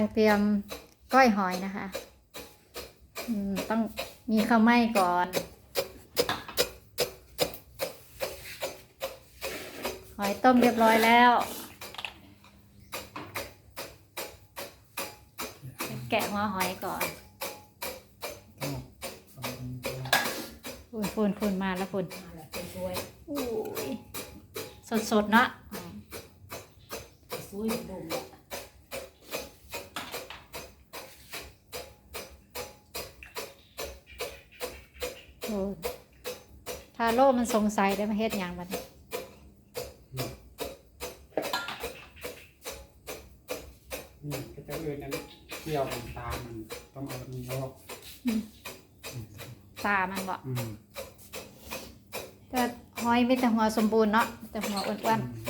างเตรียมก้อยหอยนะคะอืมต้องมีข้าวไหม้ก่อน หอยต้มเรียบร้อยแล้ว แกะหัวหอยก่อนฝุ่นฝุ่นฝุ่นมาแล้วฝุ่นมาแล้วเป็นช่วยอุ้ยสดสดๆเนาะอืม ช่วยดมละ โอ้ย ทาโร่มันสงสัยได้มาเฮ็ดอย่างบัดนี้นี่ก็จะเอื่นนั้นเกี่ยวน้ำตาลมันต้องเอามีออกตามันบ่อืมแต่หอยมีแต่หัวสมบูรณ์เนาะแต่หัวอ้วนอืม